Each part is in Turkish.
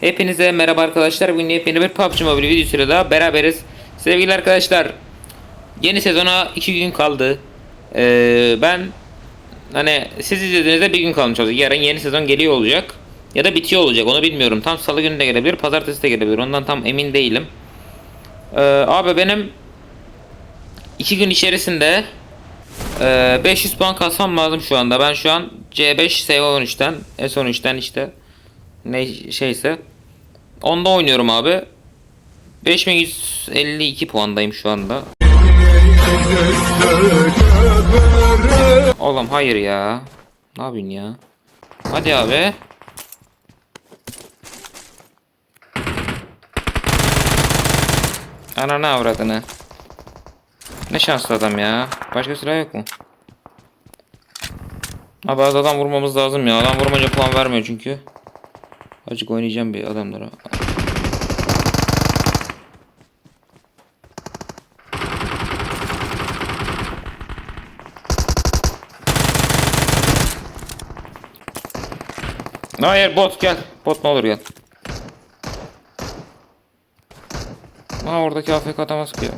Hepinize merhaba arkadaşlar. Bugün yepyeni bir PUBG Mobile videosuyla daha beraberiz. Sevgili arkadaşlar, yeni sezona 2 gün kaldı. Ee, ben hani siz izlediğinizde bir gün kalmış olacak. Yarın yeni sezon geliyor olacak. Ya da bitiyor olacak. Onu bilmiyorum. Tam salı günü de gelebilir, pazartesi de gelebilir. Ondan tam emin değilim. Ee, abi benim 2 gün içerisinde ee, 500 puan kasmam lazım şu anda. Ben şu an C5 S13'ten S13'ten işte ne şeyse onda oynuyorum abi. 5152 puandayım şu anda. Oğlum hayır ya. Ne yapıyorsun ya? Hadi abi. Ananı avradını. Ne şanslı adam ya. Başka silah yok mu? Abi az adam vurmamız lazım ya. Adam vurmayınca puan vermiyor çünkü. Azıcık oynayacağım bir adamlara. Hayır bot gel. Bot ne olur gel. Ha oradaki AFK adama sıkıyor.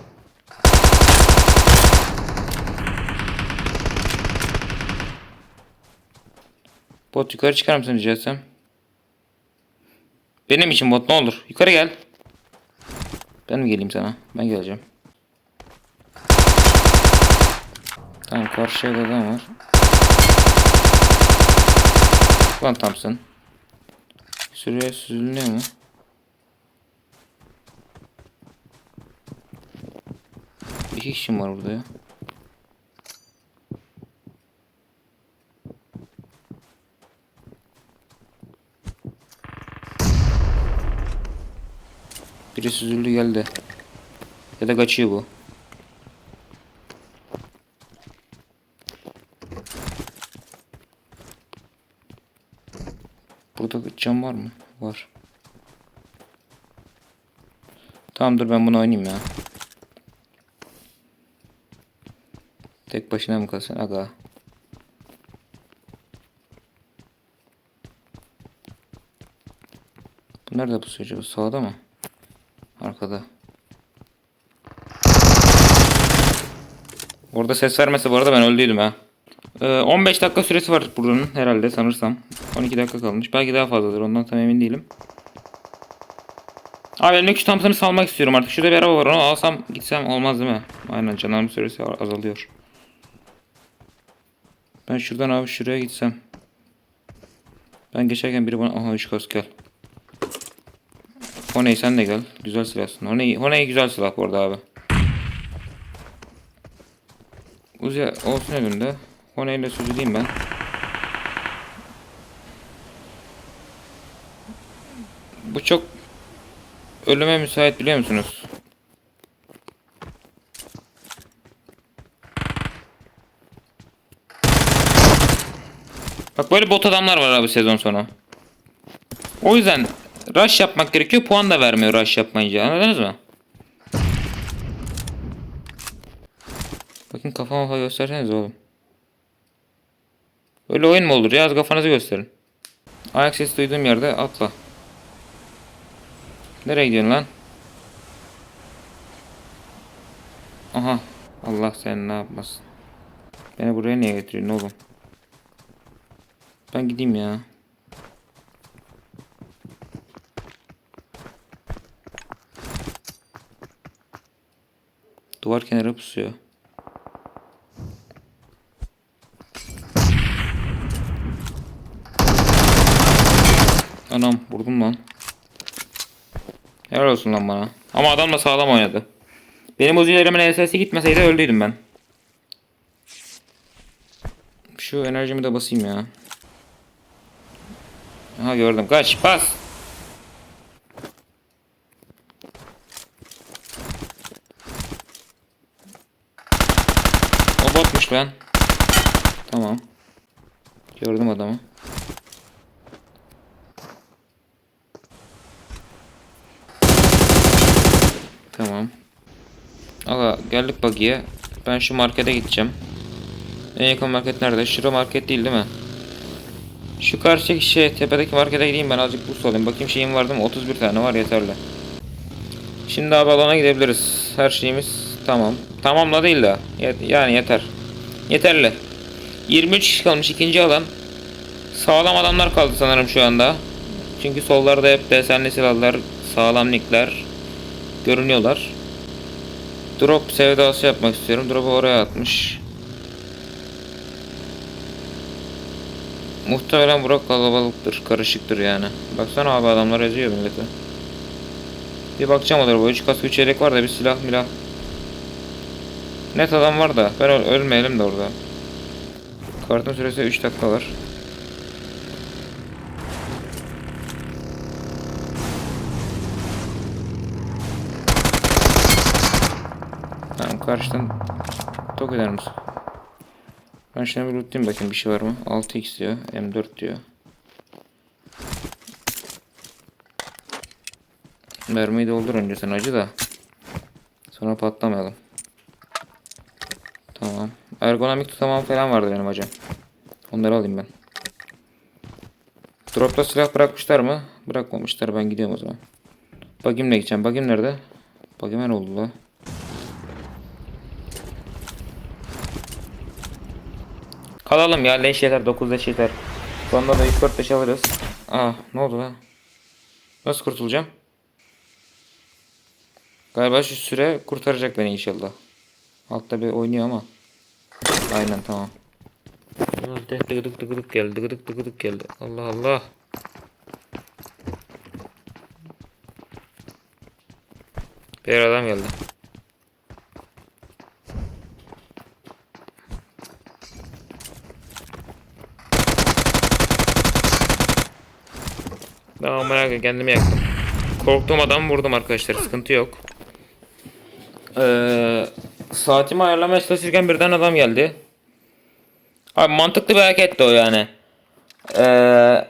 Bot yukarı çıkar mısın rica? Benim için bot ne olur. Yukarı gel. Ben mi geleyim sana? Ben geleceğim. Tamam karşıya da adam var. Lan Thompson. Sürüye süzülüyor mu? İki kişim var burada ya. Biri süzüldü geldi. Ya da kaçıyor bu. Burada cam var mı? Var. Tamam dur ben bunu oynayayım ya. Tek başına mı kalsın? Aga. Bu nerede pusuyor acaba? Sağda mı? Arkada. Orada ses vermese bu arada ben öldüydüm ha. Ee, 15 dakika süresi var buranın herhalde sanırsam. 12 dakika kalmış. Belki daha fazladır ondan tam emin değilim. Abi elimdeki şu Thompson'ı salmak istiyorum artık. Şurada bir araba var onu alsam gitsem olmaz değil mi? Aynen canım süresi azalıyor. Ben şuradan abi şuraya gitsem. Ben geçerken biri bana... Aha 3 kas gel. Honey sen de gel. Güzel silahsın. Honey, Honey güzel silah bu arada abi. Uzi olsun elinde. Honey ile süzüleyim ben. Bu çok ölüme müsait biliyor musunuz? Bak böyle bot adamlar var abi sezon sonu. O yüzden rush yapmak gerekiyor. Puan da vermiyor rush yapmayınca. Anladınız mı? Bakın kafama falan gösterseniz oğlum. Öyle oyun mu olur ya? Az kafanızı gösterin. Ayak sesi duyduğum yerde atla. Nereye gidiyorsun lan? Aha. Allah sen ne yapmasın. Beni buraya niye getiriyorsun oğlum? Ben gideyim ya. Duvar kenarı pusuyor. Anam vurdum lan. Helal olsun lan bana. Ama adam da sağlam oynadı. Benim uzilerimin SS'i gitmeseydi öldüydüm ben. Şu enerjimi de basayım ya. Aha gördüm. Kaç. Bas. Botmuş lan. Tamam. Gördüm adamı. Tamam. Aga geldik buggy'e. Ben şu markete gideceğim. En yakın market nerede? Şura market değil değil mi? Şu karşıdaki şey tepedeki markete gideyim ben azıcık boost alayım. Bakayım şeyim vardı mı? 31 tane var yeterli. Şimdi abi alana gidebiliriz. Her şeyimiz tamam. Tamamla değil de. Yani yeter. Yeterli. 23 kişi kalmış ikinci alan. Sağlam adamlar kaldı sanırım şu anda. Çünkü sollarda hep desenli silahlar, sağlam nickler görünüyorlar. Drop sevdası yapmak istiyorum. Drop'u oraya atmış. Muhtemelen Burak kalabalıktır, karışıktır yani. Baksana abi adamlar eziyor milleti. Bir bakacağım olur bu 3 kask 3 yelek var da bir silah milah. Net adam var da ben öl- ölmeyelim de orada. Kartın süresi 3 dakika var. Tamam karşıdan tok eder misin? Ben şimdi bir lootlayayım bakayım bir şey var mı? 6x diyor, M4 diyor. Mermiyi doldur önce sen acı da. Sonra patlamayalım. Tamam. Ergonomik tutamam falan vardı benim hocam. Onları alayım ben. Dropta silah bırakmışlar mı? Bırakmamışlar. Ben gidiyorum o zaman. Bagimle gideceğim. Bagim nerede? Bagim ne oldu la? Kalalım ya leş yeter 9 leş yeter. Sonunda da 3-4 leş alırız. Aa ne oldu lan? Nasıl kurtulacağım? Galiba şu süre kurtaracak beni inşallah. Altta bir oynuyor ama. Aynen tamam. Dıgıdık dıgıdık dıgıdık geldi dıgıdık dıgıdık geldi. Allah Allah. Bir adam geldi. Daha merak kendimi yaktım. Korktuğum adam vurdum arkadaşlar sıkıntı yok. Ee, saatimi ayarlamaya çalışırken birden adam geldi. Abi mantıklı bir hareketti o yani. Ee,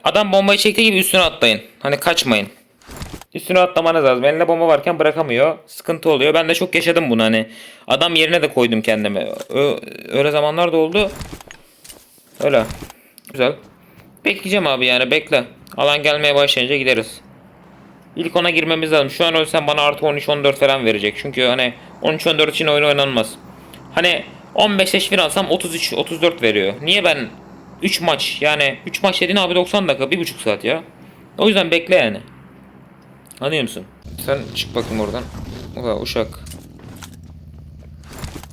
adam bombayı çektiği gibi üstüne atlayın. Hani kaçmayın. Üstüne atlamanız lazım. Elinde bomba varken bırakamıyor. Sıkıntı oluyor. Ben de çok yaşadım bunu hani. Adam yerine de koydum kendimi. Öyle zamanlar da oldu. Öyle. Güzel. Bekleyeceğim abi yani bekle. Alan gelmeye başlayınca gideriz. İlk ona girmemiz lazım. Şu an ölsem bana artı 13-14 falan verecek. Çünkü hani 13-14 için oyun oynanmaz. Hani 15 leş alsam 33-34 veriyor. Niye ben 3 maç yani 3 maç dediğin abi 90 dakika 1,5 saat ya. O yüzden bekle yani. Anlıyor musun? Sen çık bakayım oradan. Ula uşak.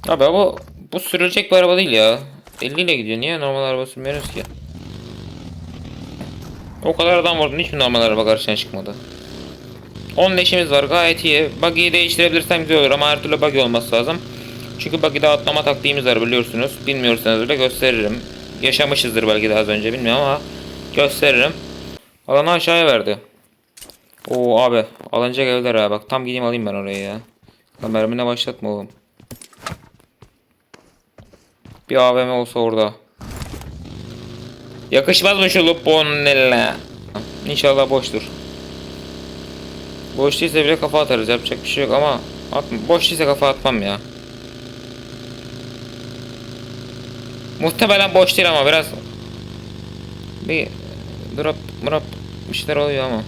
Abi bu bu sürülecek bir araba değil ya. 50 ile gidiyor. Niye normal araba sürmüyoruz ki? O kadar adam vurdun hiçbir normal araba karşına çıkmadı. 10 leşimiz var gayet iyi. Buggy'yi değiştirebilirsem güzel olur ama her türlü buggy olması lazım. Çünkü buggy'de atlama taktiğimiz var biliyorsunuz. Bilmiyorsanız bile gösteririm. Yaşamışızdır belki daha önce bilmiyorum ama gösteririm. Alanı aşağıya verdi. Oo abi alınacak evler ha bak tam gideyim alayım ben orayı ya. Lan mermine başlatma oğlum. Bir AVM olsa orada. Yakışmaz mı şu Luponella? İnşallah boştur. Boş değilse bile kafa atarız yapacak bir şey yok ama at, boş değilse kafa atmam ya. Muhtemelen boş değil ama biraz bir drop drop bir şeyler oluyor ama.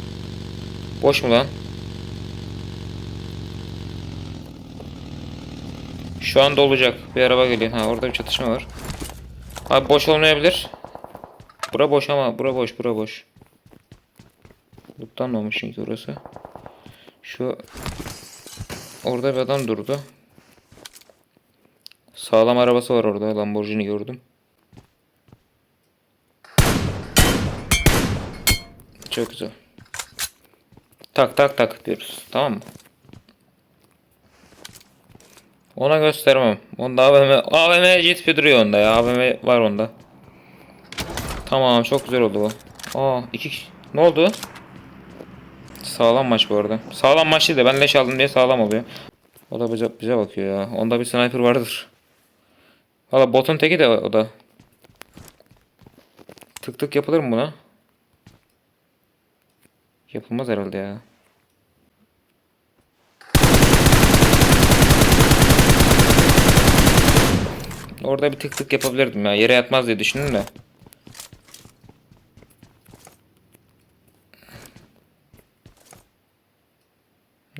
Boş mu lan? Şu anda olacak. Bir araba geliyor. Ha orada bir çatışma var. Abi boş olmayabilir. Bura boş ama bura boş bura boş. Lootlanmamış çünkü orası. Şu orada bir adam durdu. Sağlam arabası var orada. Lamborghini gördüm. Çok güzel. Tak tak tak diyoruz. Tamam mı? Ona göstermem. Onda AVM, AVM jet duruyor onda ya. AVM var onda. Tamam çok güzel oldu bu. Aa iki kişi. Ne oldu? Sağlam maç bu arada. Sağlam maç değil de ben leş aldım diye sağlam oluyor. O da bize, bize bakıyor ya. Onda bir sniper vardır. Valla botun teki de o da. Tık tık yapılır mı buna? Yapılmaz herhalde ya. Orada bir tık tık yapabilirdim ya. Yere yatmaz diye düşündüm de.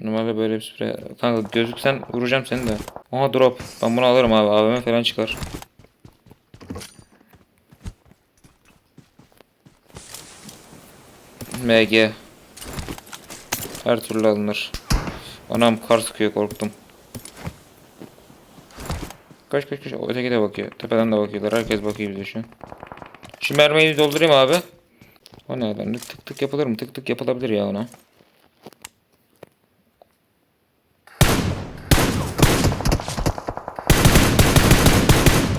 Normalde böyle bir sprey. Kanka gözüksen vuracağım seni de. Aha drop. Ben bunu alırım abi. AVM falan çıkar. MG. Her türlü alınır. Anam kar sıkıyor korktum. Kaç kaç kaç. Öteki de bakıyor. Tepeden de bakıyorlar. Herkes bakıyor bize şu. Şu mermiyi doldurayım abi. O ne lan? Tık tık yapılır mı? Tık tık yapılabilir ya ona.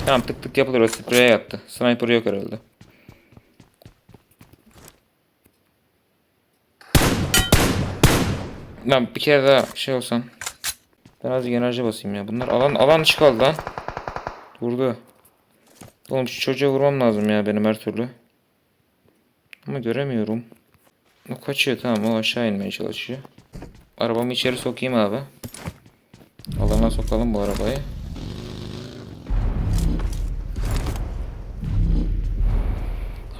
Tamam tık tık yapılır. O spreye yattı. Sniper yok herhalde. Lan bir kere daha şey olsan. Ben azıcık enerji basayım ya. Bunlar alan alan dışı kaldı lan. Vurdu. Oğlum şu çocuğa vurmam lazım ya benim her türlü. Ama göremiyorum. O kaçıyor tamam o aşağı inmeye çalışıyor. Arabamı içeri sokayım abi. Alana sokalım bu arabayı.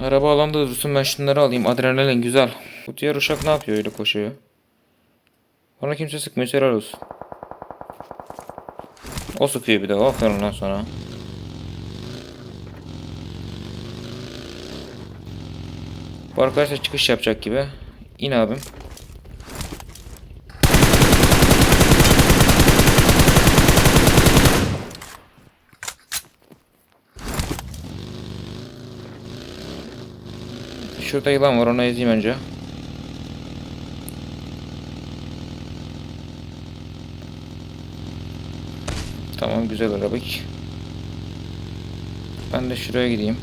Araba alanda dursun ben şunları alayım. Adrenalin güzel. Bu diğer uşak ne yapıyor öyle koşuyor? Bana kimse sıkmıyor helal olsun. O sıkıyor bir de. Aferin lan sana. Bu arkadaşlar çıkış yapacak gibi. İn abim. Şurada yılan var onu ezeyim önce. Tamam güzel arabik. Ben de şuraya gideyim.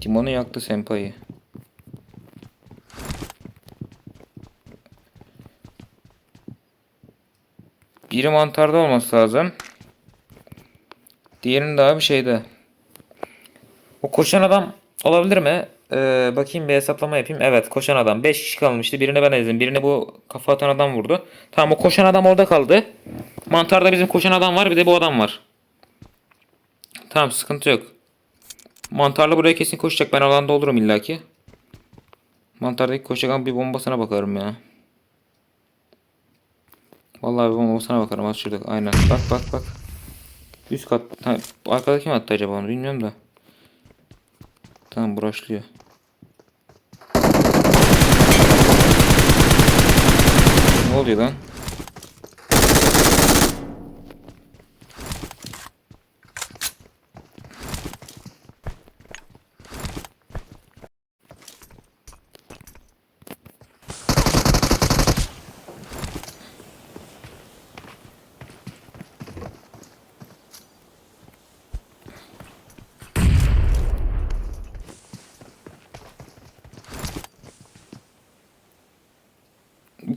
Timon'u yaktı senpayı. Biri mantarda olması lazım. Diğerinin daha bir şeyde. Koşan adam olabilir mi? Ee, bakayım bir hesaplama yapayım. Evet koşan adam. 5 kişi kalmıştı. Birini ben ezdim. Birini bu kafa atan adam vurdu. Tamam o koşan adam orada kaldı. Mantarda bizim koşan adam var. Bir de bu adam var. Tamam sıkıntı yok. Mantarlı buraya kesin koşacak. Ben alanda olurum illaki. Mantardaki koşacak bir bombasına bakarım ya. Vallahi bir bombasına bakarım. Az şurada. Aynen. Bak bak bak. Üst kat. Ha, arkada kim attı acaba onu bilmiyorum da. Tamam buraşlıyor. Ne oluyor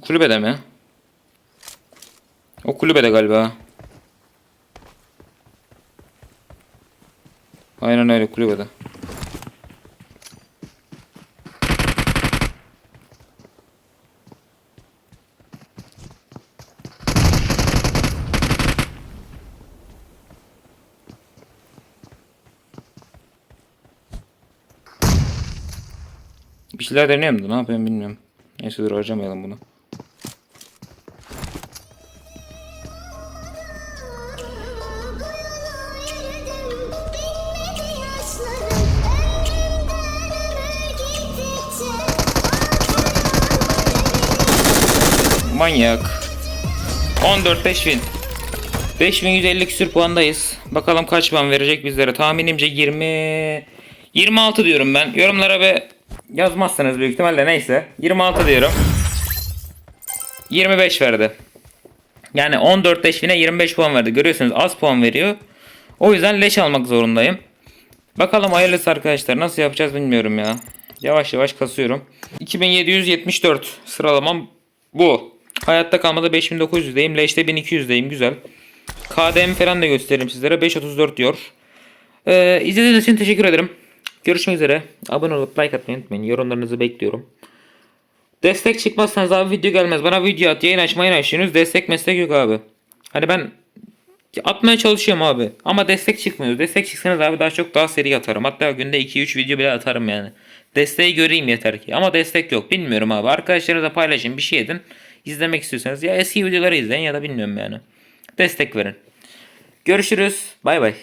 kulübede mi? O kulübede galiba. Aynen öyle kulübede. Bir şeyler deniyorum da ne yapayım bilmiyorum. Neyse dur harcamayalım bunu. Manyak. 14 5000. 5150 küsür puandayız. Bakalım kaç puan verecek bizlere. Tahminimce 20 26 diyorum ben. Yorumlara ve yazmazsanız büyük ihtimalle neyse. 26 diyorum. 25 verdi. Yani 14 5000'e 25 puan verdi. Görüyorsunuz az puan veriyor. O yüzden leş almak zorundayım. Bakalım hayırlısı arkadaşlar. Nasıl yapacağız bilmiyorum ya. Yavaş yavaş kasıyorum. 2774 sıralamam bu. Hayatta kalmada 5900'deyim. Leş'te 1200'deyim. Güzel. KDM falan da göstereyim sizlere. 534 diyor. Ee, izlediğiniz için teşekkür ederim. Görüşmek üzere. Abone olup like atmayı unutmayın. Yorumlarınızı bekliyorum. Destek çıkmazsanız abi video gelmez. Bana video at, yayın açmayı açıyorsunuz. Destek meslek yok abi. Hani ben atmaya çalışıyorum abi. Ama destek çıkmıyor. Destek çıksanız abi daha çok daha seri atarım. Hatta günde 2-3 video bile atarım yani. Desteği göreyim yeter ki. Ama destek yok. Bilmiyorum abi. Arkadaşlarınızla paylaşın. Bir şey edin. İzlemek istiyorsanız ya eski videoları izleyin ya da bilmiyorum yani. Destek verin. Görüşürüz. Bay bay.